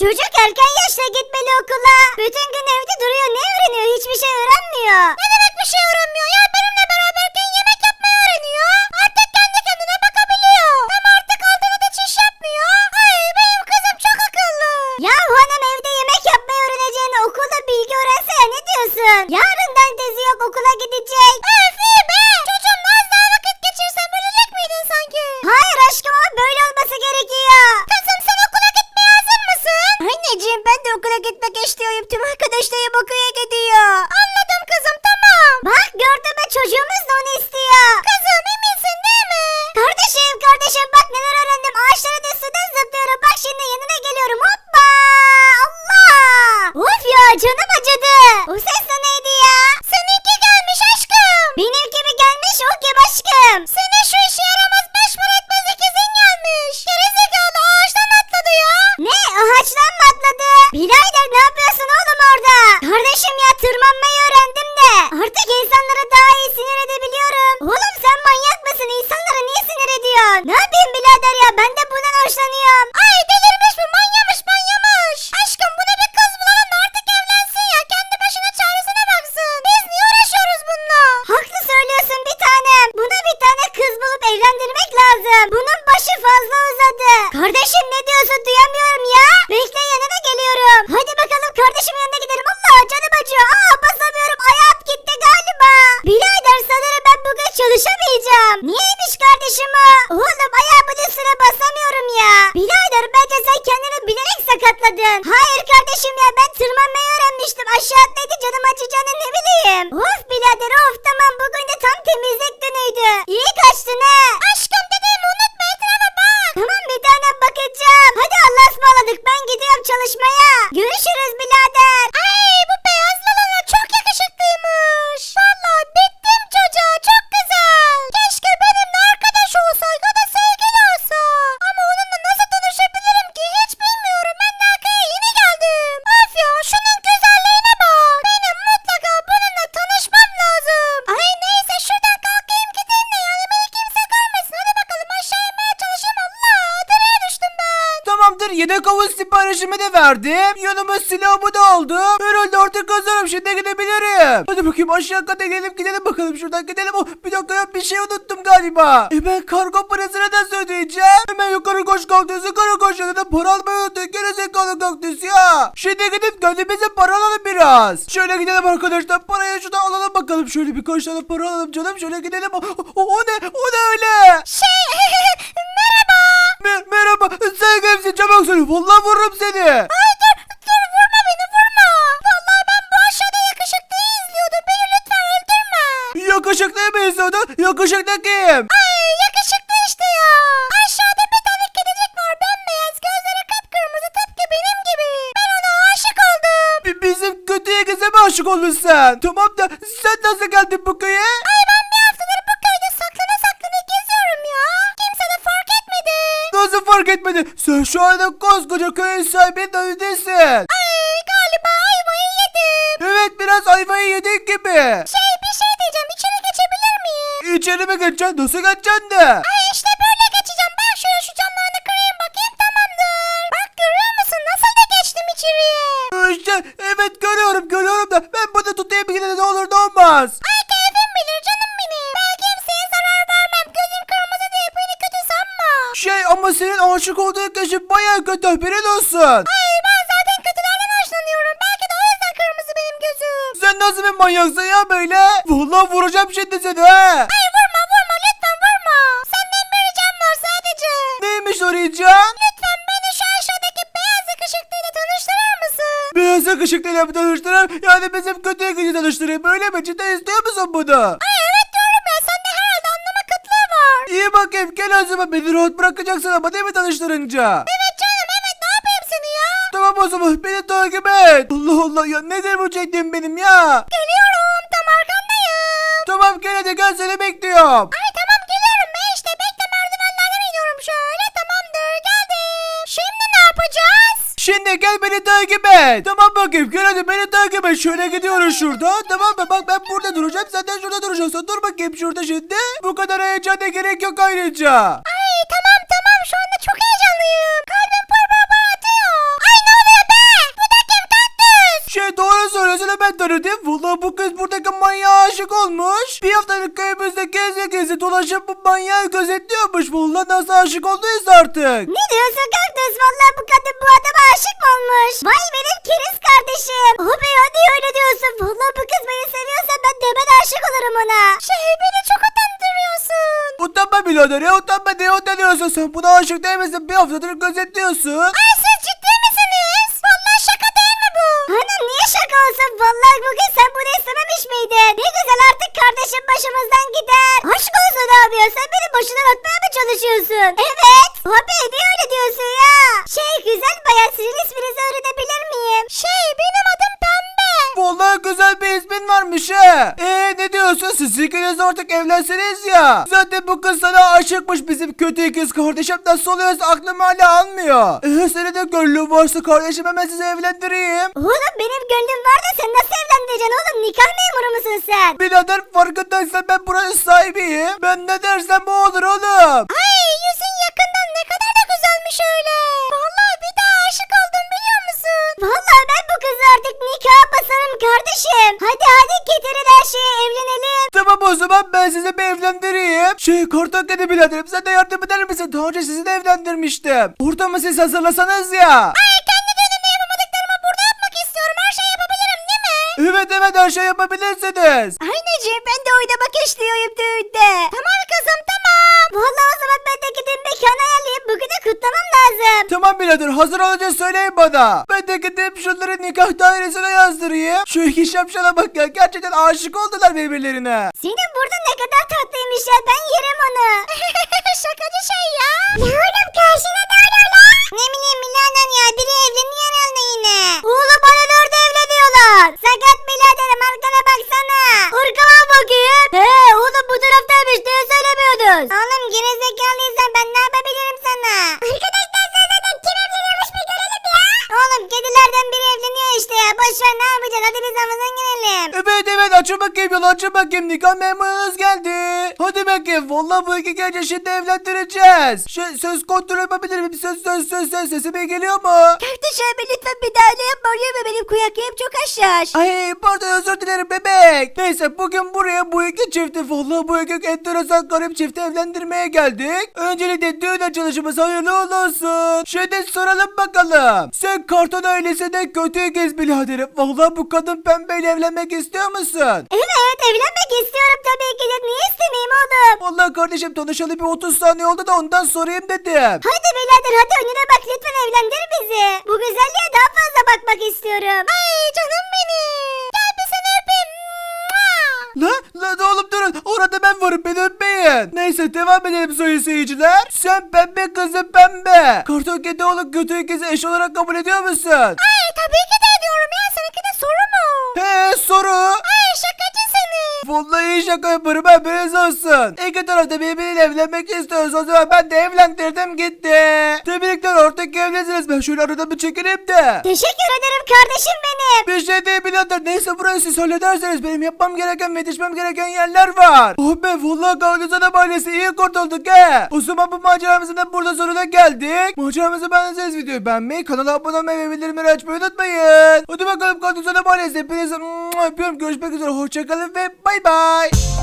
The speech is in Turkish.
Çocuk erken yaşta gitmeli okula. Bütün gün evde duruyor ne öğreniyor hiçbir şey öğrenmiyor. Evet Kardeşim ne diyorsun duyamıyorum ya. Bekle yanına geliyorum. Hadi bakalım kardeşim yanına gidelim. Allah canım acıyor. Aa basamıyorum ayağım gitti galiba. Birader sanırım ben bugün çalışamayacağım. Niyeymiş kardeşim o? Oğlum ayağımın üstüne basamıyorum ya. Birader bence sen kendini bilerek sakatladın. Hayır kardeşim ya ben tırmanmayı öğrenmiştim. Aşağı atlayınca canım acıyacağını ne bileyim. Of birader of tamam bugün de tam temizlik günüydü. İyi kaçtın ha. Aşkım yedek havuz siparişimi de verdim. Yanıma silahımı da aldım. Herhalde artık hazırım şimdi gidebilirim. Hadi bakayım aşağı kata gidelim gidelim bakalım şuradan gidelim. Oh, bir dakika ya bir şey unuttum galiba. E ben kargo parasını nasıl ödeyeceğim? Hemen yukarı koş kaktüs yukarı koş. Yanına para almayı unuttuk. Gerizekalı kaktüs ya. Şimdi gidip kendimize para alalım biraz. Şöyle gidelim arkadaşlar. Parayı şuradan alalım bakalım. Şöyle birkaç tane para alalım canım. Şöyle gidelim. O, o, o ne? O ne öyle? Şey Yakışıklı kim? Ay yakışıklı işte ya. Aşağıda bir tane kedicik var bembeyaz gözleri kıpkırmızı tıpkı benim gibi. Ben ona aşık oldum. Bi- Bizim kötüye kıza mı aşık oldun sen? Tamam da sen nasıl geldin bu köye? Ay ben bir haftadır bu köyde saklana saklana geziyorum ya. Kimse de fark etmedi. Nasıl fark etmedi? Sen şu anda koskoca köyün sahibinin önündesin. Ay galiba ayvayı yedim. Evet biraz ayvayı yedin gibi. Şey bir şey İçeri mi geçeceksin? Nasıl geçeceksin de? Ay işte böyle geçeceğim. Bak şöyle şu camlarını kırayım bakayım tamamdır. Bak görüyor musun nasıl da geçtim içeriye. İşte evet görüyorum görüyorum da ben bunu tutayım de ne olur ne olmaz. Ay keyfim bilir canım benim. Ben kimseye zarar vermem. Gözüm kırmızı diye beni kötü sanma. Şey ama senin aşık olduğun kişi baya kötü haberin olsun. Ay ben zaten kötülerden hoşlanıyorum. Belki de o yüzden kırmızı benim gözüm. Sen nasıl bir manyaksın ya böyle? Vallahi vuracağım şimdi seni ha. Ay Rican? Lütfen beni şu aşağıdaki beyaz yakışıklıyla tanıştırır mısın? Beyaz yakışıklıyla mı tanıştırayım? Yani bizim kötü yakıcı tanıştırayım. Böyle mi? Cidden istiyor musun bunu? Ay evet diyorum ya sende herhalde anlama kıtlığı var. İyi bakayım gel o zaman beni rahat bırakacaksın ama değil mi tanıştırınca? Evet canım evet ne yapayım seni ya? Tamam o zaman beni takip et. Allah Allah ya nedir bu çektiğim benim ya? Geliyorum tam arkandayım. Tamam gel hadi gel seni bekliyorum. Ay yapacağız? Şimdi gel beni takip et. Tamam bakayım gel hadi beni takip et. Şöyle gidiyoruz şurada. Tamam mı? Bak ben burada duracağım. Sen de şurada duracaksın. Dur bakayım şurada şimdi. Bu kadar heyecana gerek yok ayrıca. Ay tamam tamam şu anda çok heyecanlıyım. Kalbim pır pır pır atıyor. Ay ne oluyor be? Bu da kim kaktüs? Şey doğru söylesene ben tanıdım. Vallahi bu kız aşık olmuş. Bir haftalık köyümüzde geze geze dolaşıp bu manyağı gözetliyormuş. Vallahi nasıl aşık olduysa artık. Ne diyorsun kaktüs? Vallahi bu kadın bu adama aşık olmuş? Vay benim keriz kardeşim. Abi ya niye öyle diyorsun? Vallahi bu kız beni seviyorsa ben de ben aşık olurum ona. Şey beni çok utandırıyorsun. Utanma birader ya utanma diye utanıyorsun. Sen buna aşık değil misin? Bir haftadır gözetliyorsun. Ay artık evlenseniz ya. Zaten bu kız sana aşıkmış bizim kötü ikiz kardeşim. Nasıl oluyorsa aklım hala almıyor. Eee senin de gönlün varsa kardeşim hemen sizi evlendireyim. Oğlum benim gönlüm var da sen nasıl evlendireceksin oğlum? Nikah memuru musun sen? Birader farkındaysan ben buranın sahibiyim. Ben ne dersem bu olur oğlum. Ay ben sizi bir evlendireyim. Şey Kartakede biraderim sen de yardım eder misin? Daha önce sizi de evlendirmiştim. Burada mı siz hazırlasanız ya? Ay kendi düğünümde yapamadıklarımı burada yapmak istiyorum. Her şeyi yapabilirim değil mi? Evet evet her şey yapabilirsiniz. Anneciğim ben de oynamak istiyorum düğünde. Tamam kızım tamam. Vallahi o zaman ben de gidip mekan ayarlayıp bugünü kutlamam lazım. Tamam birader hazır olunca söyleyin bana. Ben de gidip şunları nikah dairesine yazdırayım. Şu iki şapşala bak ya gerçekten aşık oldular birbirlerine. Senin burada ne kadar tatlıymış ya ben yerim onu. Şakacı şey ya. Ne oğlum karşına ne oluyor lan? Ne bileyim birader ya biri evleniyor herhalde yine. Oğlum bana nerede açın bakayım nikah memurunuz geldi. Hadi bakayım vallahi bu iki gece şimdi evlendireceğiz. Şey, söz kontrol yapabilir miyim? Söz söz söz söz sesime geliyor mu? Kardeşim lütfen bir daha ne yapma mu benim kuyaklığım çok haşhaş. Ay pardon özür dilerim bebek. Neyse bugün buraya bu iki çifti vallahi bu iki enteresan garip çifti evlendirmeye geldik. Öncelikle düğün açılışımız hayırlı olsun. Şimdi soralım bakalım. Sen karton ailesinde kötü gez biraderim. Vallahi bu kadın pembeyle evlenmek istiyor musun? Evet evlenmek istiyorum tabii ki de niye istemeyeyim oğlum. Vallahi kardeşim tanışalı bir 30 saniye oldu da ondan sorayım dedim. Hadi birader hadi önüne bak lütfen evlendir bizi. Bu güzelliğe daha fazla bakmak istiyorum. Ay canım benim. Gel bir seni öpeyim. Mua. La, la oğlum durun. Orada ben varım beni öpmeyin. Neyse devam edelim sayın seyirciler. Sen pembe kızı pembe. Karton kedi olup kötü ikizi eş olarak kabul ediyor musun? Ay tabii ki de ediyorum ya seninki de soru mu? He soru. Ay. Vallahi iyi şaka yaparım haberiniz olsun. İki tarafta birbiriyle evlenmek istiyoruz. O zaman ben de evlendirdim gitti. Tebrikler ortak evlisiniz. Ben şöyle arada bir çekileyim de. Teşekkür ederim kardeşim benim. Bir şey değil birader. Neyse burayı siz hallederseniz benim yapmam gereken ve yetişmem gereken yerler var. Oh be vallahi Gavluzada ailesi iyi kurtulduk he. O zaman bu maceramızın da burada sonuna geldik. Maceramızı beğendiyseniz videoyu beğenmeyi, kanala abone olmayı ve bildirimleri açmayı unutmayın. Hadi bakalım Gavluzada ailesi. Hepinizi öpüyorum. Görüşmek üzere. Hoşçakalın ve bay bay.